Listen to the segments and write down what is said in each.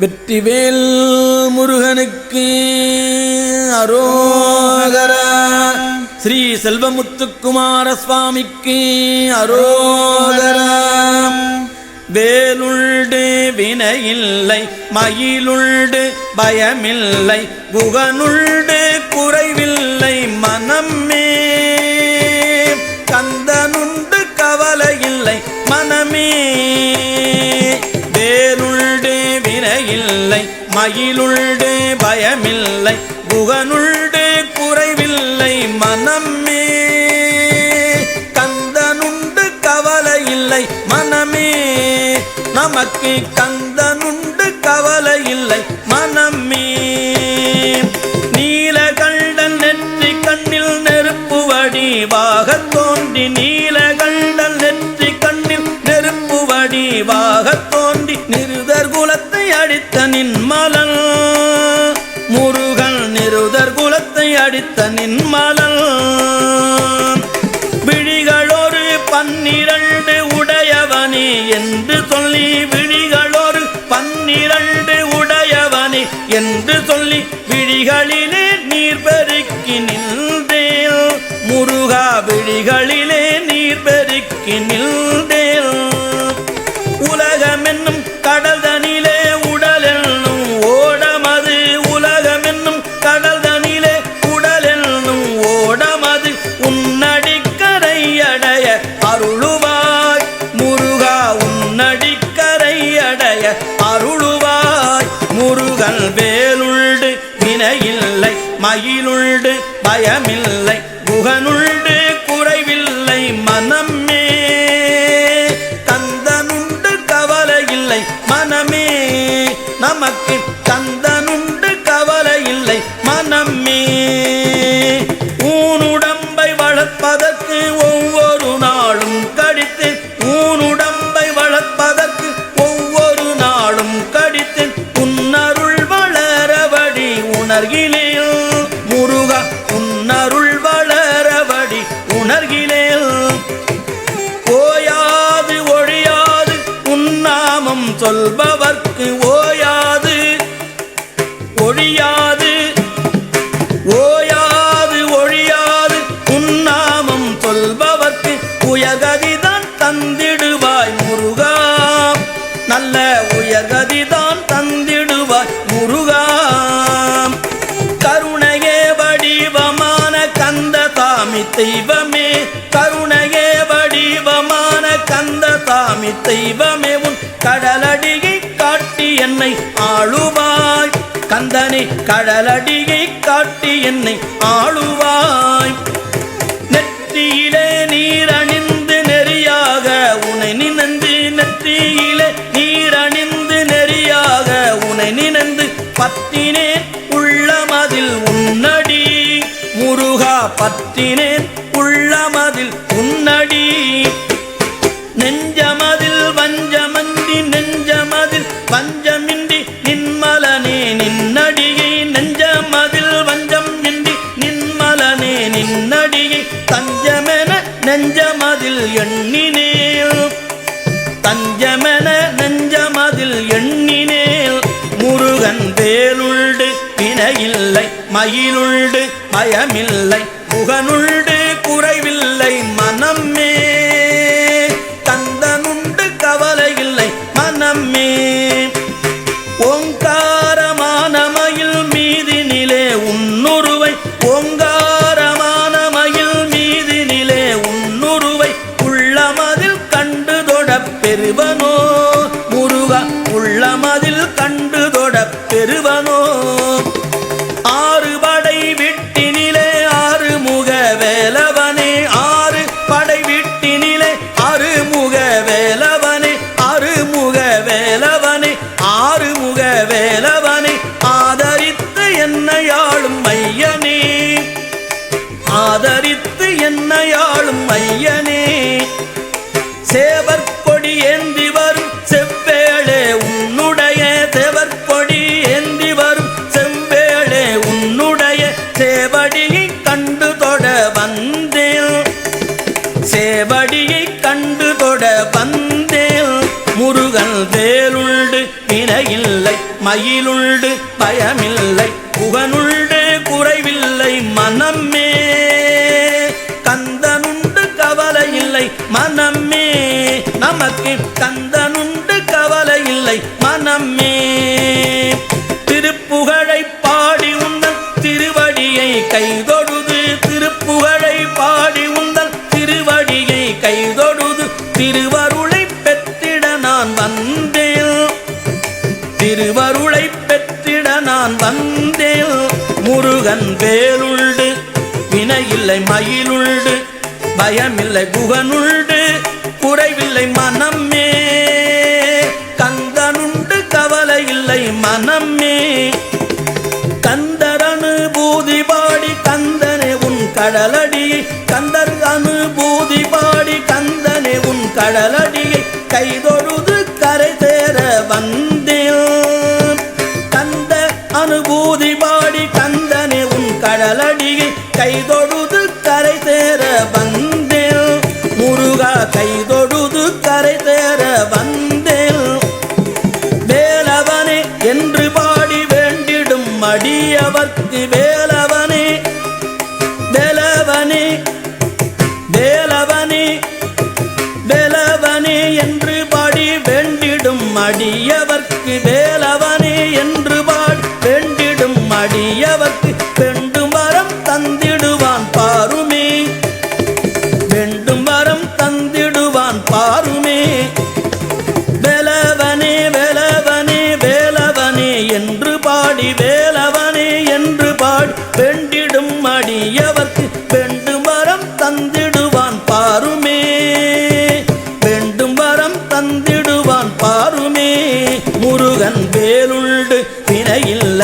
வெற்றிவேல் முருகனுக்கு அரோகரா. ஸ்ரீ செல்வமுத்துக்குமார சுவாமிக்கு அரோகரா. வேலுள்டு வினையில்லை மயிலுள்டு பயமில்லை குகனுள்டு குறைவில்லை மனமே கந்தனுண்டு கவலையில்லை மனம் இல்லை மயிலுள்ளே பயமில்லை குகனுள்ளே குறைவில்லை மனமே. கந்தனுண்டு கவலை இல்லை மனமே. நமக்கு கந்தனுண்டு கவலை இல்லை என்று மயிலுண்டு பயமில்லை. குகனுள் ஒழியாது. ஓயாது ஒழியாது. உன்னாமம் சொல்பவர்க்கு உயர்கதிதான் தந்திடுவாய் முருகா. நல்ல உயர்கதிதான் தந்திடுவாய் முருகா. கருணையே வடிவமான கந்த தாமி தெய்வமே. கருணையே வடிவமான கந்த தாமி தெய்வமே. என்னை கடலடியை காட்டி என்னை ஆளுவாய். நெற்றியிலே நீரணிந்து நெறியாக உனை நினைந்து நெற்றியிலே நீரணிந்து நெறியாக உனை நினைந்து பத்தினேன் உள்ளமதில் உன்னடி. முருகா பத்தினேன் எண்ணினேல் தஞ்சமென நெஞ்சமதில் எண்ணினேல் முருகன் வேலுண்டு வினையில்லை மயிலுண்டு மயமில்லை முகனுண்டு குறைவில்லை. மயிலுண்டு பயமில்லை புகனுண்டு குறைவில்லை மனமே கந்தனுண்டு கவலை இல்லை மனமே நமக்கு கந்த முருகன் வேலுண்டு வினையில்லை மயிலுண்டு பயமில்லை குகனுண்டு குறைவில்லை மனமே கந்தனுண்டு கவலை இல்லை மனமே கந்தரனு பூதி பாடி கந்தனே உன் கடலடியை கந்தர் அனுபூதி பாடி கந்தனே உன் கடலடியை கைதொடு கைதொழுது கரை சேர வந்தேல். முருகா கைதொழுது கரை சேர வந்தேல். வேலவனே என்று பாடி வேண்டிடும் அடியவர்க்கு வே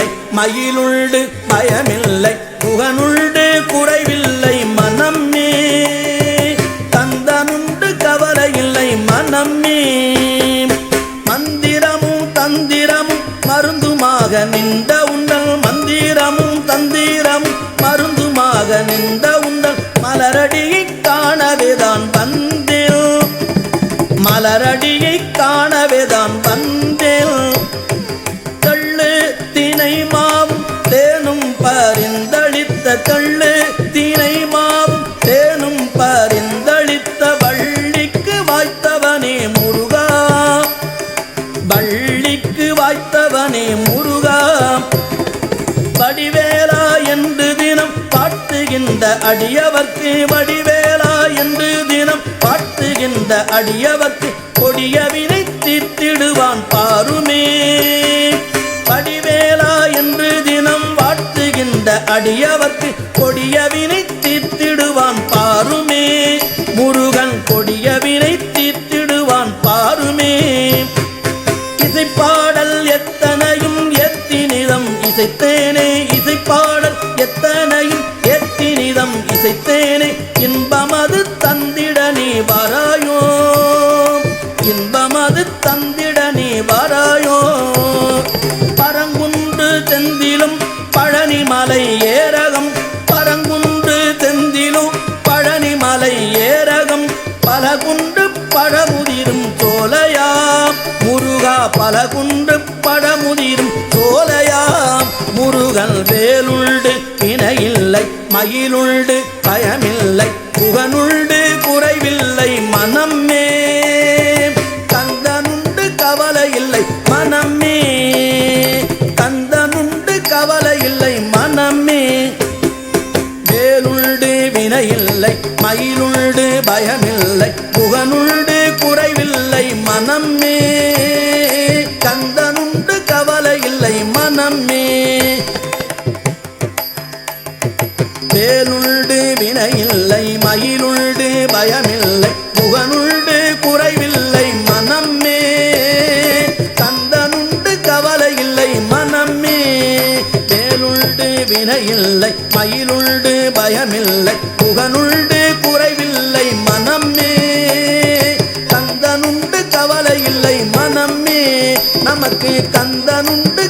வினையில்லை மயிலுண்டு பயமில்லை புகனுண்டு குறைவில்லை மனம்மே தந்தனுண்டு கவலை இல்லை மனம்மே மந்திரமும் தந்திரமும் மருந்துமாக நின்ற உண்டல் மந்திரமும் தந்திரமும் மருந்துமாக நின்ற உண்டல் மலரடியை காணவேதான் வந்தேன் மலரடியை காணவேதான் வந்தேன் பரிந்தளித்த கள்ளு தினை தேனும் பரிந்தளித்த வள்ளிக்கு வாய்த்தவனே முருகா. வள்ளிக்கு வாய்த்தவனே முருகா. வடிவேலா என்று தினம் பாட்டுகின்ற அடியவர்க்கு வடிவேலா என்று தினம் பாட்டுகின்ற அடியவர்க்கு கொடியவினை தீர்த்திடுவான் பாருமே. வடிவேலா என்று தினம் வாட்டுகின்ற அடியவர்க்கு இசைப்பாடல் எத்தனையும் எத்தினிதம் இசைத்தேனே. இன்பமது தந்திட நீ வராயோ. இன்பமது தந்திட நீ வராயோ. பரங்குன்று செந்திலும் பழனிமலை ஏரகம். பரங்குன்று செந்திலும் பழனிமலை ஏரகம். பல குண்டு பழமுதிரும் சோலையா முருகா பல குண்டு பழமுதிரும் சோலையா முருகன் வேலுண்டு இணையில்லை மயிலுண்டு பயமில்லை புகனுண்டு. வினையில்லை பயமில்லை. புகனுண்டு குறைவில்லை மனமே தந்தனுண்டு கவலை இல்லை மனமே நமக்கு தந்தனுண்டு